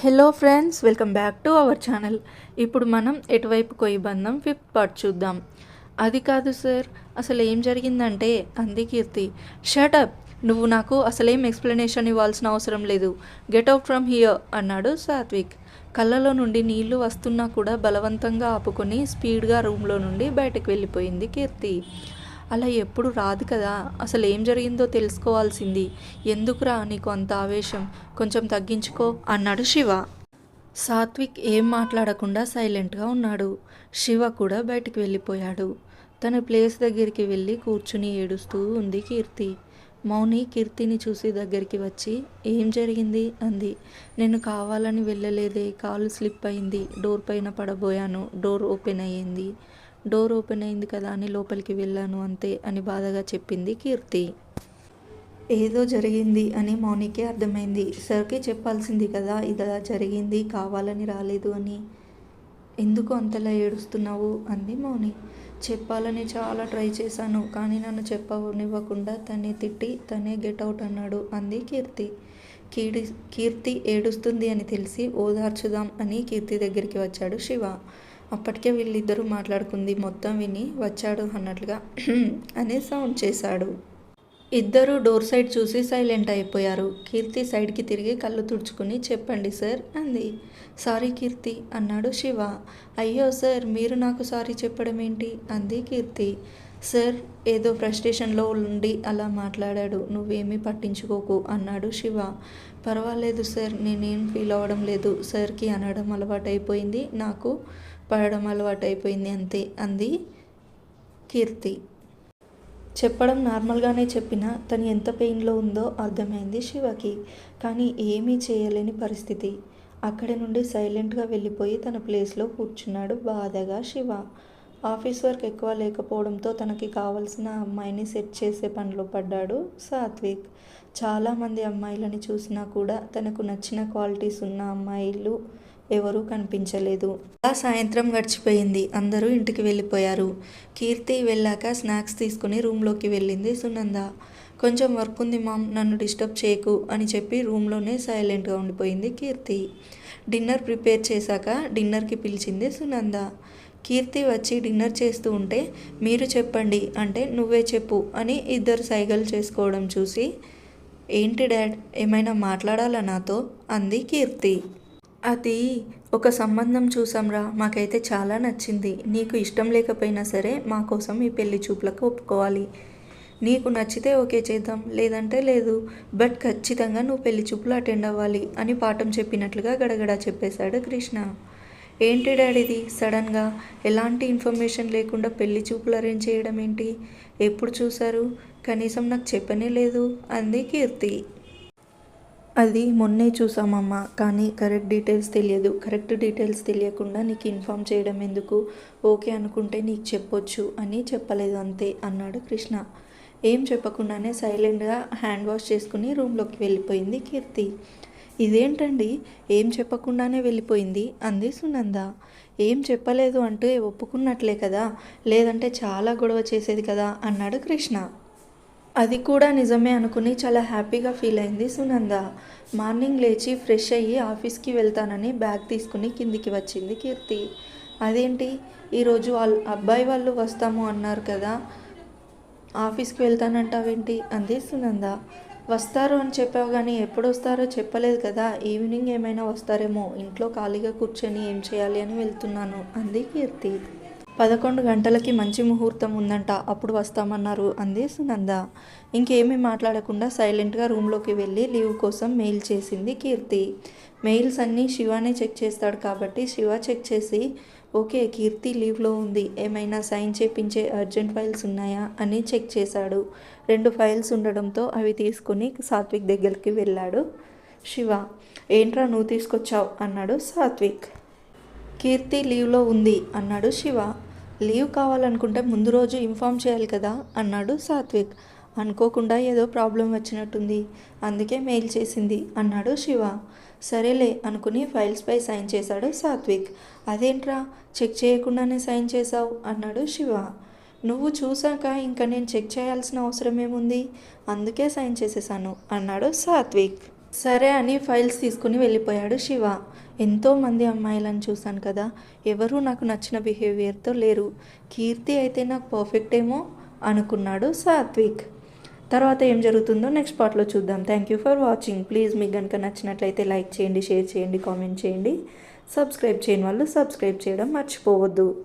Hello friends welcome back to our channel ఇప్పుడు మనం ఎటువైపు కొయ్యి బంధం ఫిఫ్త్ పార్ట్ చూద్దాం. అది కాదు సార్ అసలు ఏం జరిగిందంటే అంది కీర్తి షటప్ నువ్వు నాకు అసలేం ఎక్స్ప్లెనేషన్ ఇవ్వాల్సిన అవసరం లేదు. గెట్ అవుట్ ఫ్రమ్ హియర్ అన్నాడు సాత్విక్. కళ్ళలో నుండి నీళ్ళు వస్తున్నా కూడా బలవంతంగా ఆపుకొని స్పీడ్గా రూమ్లో నుండి బయటకు వెళ్ళిపోయింది కీర్తి. అలా ఎప్పుడు రాదు కదా. అసలు ఏం జరిగిందో తెలుసుకోవాల్సింది. ఎందుకురా నీకు అంత ఆవేశం? కొంచెం తగ్గించుకో అన్నాడు శివ. సాత్విక్ ఏం మాట్లాడకుండా సైలెంట్గా ఉన్నాడు. శివ కూడా బయటికి వెళ్ళిపోయాడు. తన ప్లేస్ దగ్గరికి వెళ్ళి కూర్చుని ఏడుస్తూ ఉంది కీర్తి. మౌని కీర్తిని చూసి దగ్గరికి వచ్చి ఏం జరిగింది? అంది. నేను కావాలని వెళ్ళలేదే. కాలు స్లిప్ అయింది. డోర్ పైన పడబోయాను. డోర్ ఓపెన్ అయ్యింది. డోర్ ఓపెన్ అయింది కదా అని లోపలికి వెళ్ళాను అంతే అని బాధగా చెప్పింది కీర్తి. ఏదో జరిగింది అని మౌనికి అర్థమైంది. సర్కి చెప్పాల్సింది కదా ఇలా జరిగింది కావాలని రాలేదు అని. ఎందుకు అంతలా ఏడుస్తున్నావు? అంది మౌని. చెప్పాలని చాలా ట్రై చేశాను కానీ నన్ను చెప్పనివ్వకుండా తనే తిట్టి తనే గెట్ అవుట్ అన్నాడు అంది కీర్తి. కీడి కీర్తి ఏడుస్తుంది అని తెలిసి ఓదార్చుదాం అని కీర్తి దగ్గరికి వచ్చాడు శివ. అప్పటికే వీళ్ళిద్దరూ మాట్లాడుకుంది మొత్తం విని వచ్చాడు అన్నట్లుగా అనే సౌండ్ చేశాడు. ఇద్దరూ డోర్ సైడ్ చూసి సైలెంట్ అయిపోయారు. కీర్తి సైడ్కి తిరిగి కళ్ళు తుడుచుకుని చెప్పండి సార్ అంది. సారీ కీర్తి అన్నాడు శివ. అయ్యో సార్ మీరు నాకు సారీ చెప్పడం ఏంటి? అంది కీర్తి. సార్ ఏదో ఫ్రస్ట్రేషన్లో ఉండి అలా మాట్లాడాడు. నువ్వేమీ పట్టించుకోకు అన్నాడు శివ. పర్వాలేదు సార్ నేనేం ఫీల్ అవ్వడం లేదు. సార్కి అనడం అలవాటైపోయింది. నాకు పడడం అలవాటైపోయింది అంతే అంది కీర్తి. చెప్పడం నార్మల్గానే చెప్పినా తను ఎంత పెయిన్లో ఉందో అర్థమైంది శివకి కానీ ఏమీ చేయలేని పరిస్థితి. అక్కడి నుండి సైలెంట్గా వెళ్ళిపోయి తన ప్లేస్లో కూర్చున్నాడు బాధగా శివ. ఆఫీస్ వర్క్ ఎక్కువ లేకపోవడంతో తనకి కావలసిన అమ్మాయిని సెట్ చేసే పనిలో పడ్డాడు సాత్విక్. చాలామంది అమ్మాయిలని చూసినా కూడా తనకు నచ్చిన క్వాలిటీస్ ఉన్న అమ్మాయిలు ఎవరూ కనిపించలేదు. అలా సాయంత్రం గడిచిపోయింది. అందరూ ఇంటికి వెళ్ళిపోయారు. కీర్తి వెళ్ళాక స్నాక్స్ తీసుకుని రూమ్లోకి వెళ్ళింది సునంద. కొంచెం వర్క్ ఉంది మామ్ నన్ను డిస్టర్బ్ చేయకు అని చెప్పి రూమ్లోనే సైలెంట్గా ఉండిపోయింది కీర్తి. డిన్నర్ ప్రిపేర్ చేశాక డిన్నర్కి పిలిచింది సునంద. కీర్తి వచ్చి డిన్నర్ చేస్తూ ఉంటే మీరు చెప్పండి అంటే నువ్వే చెప్పు అని ఇద్దరు సైగలు చేసుకోవడం చూసి ఏంటి డాడ్ ఏమైనా మాట్లాడాలా నాతో? అంది కీర్తి. అది ఒక సంబంధం చూసాంరా మాకైతే చాలా నచ్చింది. నీకు ఇష్టం లేకపోయినా సరే మా కోసం ఈ పెళ్ళి చూపులకు ఒప్పుకోవాలి. నీకు నచ్చితే ఓకే చేద్దాం. లేదంటే లేదు. బట్ ఖచ్చితంగా నువ్వు పెళ్ళి చూపులు అటెండ్ అవ్వాలి అని పాఠం చెప్పినట్లుగా గడగడా చెప్పేశాడు కృష్ణ. ఏంటి డాడీది సడన్గా ఎలాంటి ఇన్ఫర్మేషన్ లేకుండా పెళ్ళి చూపులు అరేంజ్ చేయడం ఏంటి? ఎప్పుడు చూశారు? కనీసం నాకు చెప్పనే లేదు. అంది కీర్తి. అది మొన్నే చూసామమ్మా కానీ కరెక్ట్ డీటెయిల్స్ తెలియదు. కరెక్ట్ డీటెయిల్స్ తెలియకుండా నీకు ఇన్ఫామ్ చేయడం ఎందుకు? ఓకే అనుకుంటే నీకు చెప్పొచ్చు అని చెప్పలేదు అంతే అన్నాడు కృష్ణ. ఏం చెప్పకుండానే సైలెంట్గా హ్యాండ్ వాష్ చేసుకుని రూమ్లోకి వెళ్ళిపోయింది కీర్తి. ఇదేంటండి? ఏం చెప్పకుండానే వెళ్ళిపోయింది? అంది సునంద. ఏం చెప్పలేదు అంటే ఒప్పుకున్నట్లే కదా? లేదంటే చాలా గొడవ చేసేది కదా? అన్నాడు కృష్ణ. అది కూడా నిజమే అనుకుని చాలా హ్యాపీగా ఫీల్ అయింది సునంద. మార్నింగ్ లేచి ఫ్రెష్ అయ్యి ఆఫీస్కి వెళ్తానని బ్యాగ్ తీసుకుని కిందికి వచ్చింది కీర్తి. అదేంటి? ఈరోజు వాళ్ళ అబ్బాయి వాళ్ళు వస్తాము అన్నారు కదా. ఆఫీస్కి వెళ్తానంటావేంటి? అంది సునంద. వస్తారు అని చెప్పావు కానీ ఎప్పుడు వస్తారో చెప్పలేదు కదా. ఈవినింగ్ ఏమైనా వస్తారేమో. ఇంట్లో ఖాళీగా కూర్చొని ఏం చేయాలి అని వెళ్తున్నాను అంది కీర్తి. పదకొండు గంటలకి మంచి ముహూర్తం ఉందంట అప్పుడు వస్తామన్నారు అంది సునంద. ఇంకేమీ మాట్లాడకుండా సైలెంట్గా రూమ్లోకి వెళ్ళి లీవ్ కోసం మెయిల్ చేసింది కీర్తి. మెయిల్స్ అన్నీ శివానే చెక్ చేస్తాడు కాబట్టి శివ చెక్ చేసి ఓకే కీర్తి లీవ్లో ఉంది ఏమైనా సైన్ చేపించే అర్జెంట్ ఫైల్స్ ఉన్నాయా అని చెక్ చేశాడు. రెండు ఫైల్స్ ఉండడంతో అవి తీసుకుని సాత్విక్ దగ్గరికి వెళ్ళాడు. శివ ఏంట్రా నువ్వు తీసుకొచ్చావు? అన్నాడు సాత్విక్. కీర్తి లీవ్లో ఉంది అన్నాడు శివ. లీవ్ కావాలనుకుంటే ముందు రోజు ఇన్ఫామ్ చేయాలి కదా అన్నాడు సాత్విక్. అనుకోకుండా ఏదో ప్రాబ్లం వచ్చినట్టుంది. అందుకే మెయిల్ చేసింది అన్నాడు శివ. సరేలే అనుకుని ఫైల్స్పై సైన్ చేశాడు సాత్విక్. అదేంట్రా? చెక్ చేయకుండానే సైన్ చేశావు అన్నాడు శివ. నువ్వు చూశాక ఇంకా నేను చెక్ చేయాల్సిన అవసరం ఏముంది? అందుకే సైన్ చేసేసాను అన్నాడు సాత్విక్. సరే అని ఫైల్స్ తీసుకుని వెళ్ళిపోయాడు శివ. ఎంతోమంది అమ్మాయిలను చూశాను కదా. ఎవరూ నాకు నచ్చిన బిహేవియర్తో లేరు. కీర్తి అయితే నాకు పర్ఫెక్ట్ ఏమో అనుకున్నాడు సాత్విక్. తర్వాత ఏం జరుగుతుందో నెక్స్ట్ పార్ట్లో చూద్దాం. Thank you for watching. Please మీకు కనుక నచ్చినట్లయితే లైక్ చేయండి షేర్ చేయండి కామెంట్ చేయండి. సబ్స్క్రైబ్ చేయని వాళ్ళు సబ్స్క్రైబ్ చేయడం మర్చిపోవద్దు.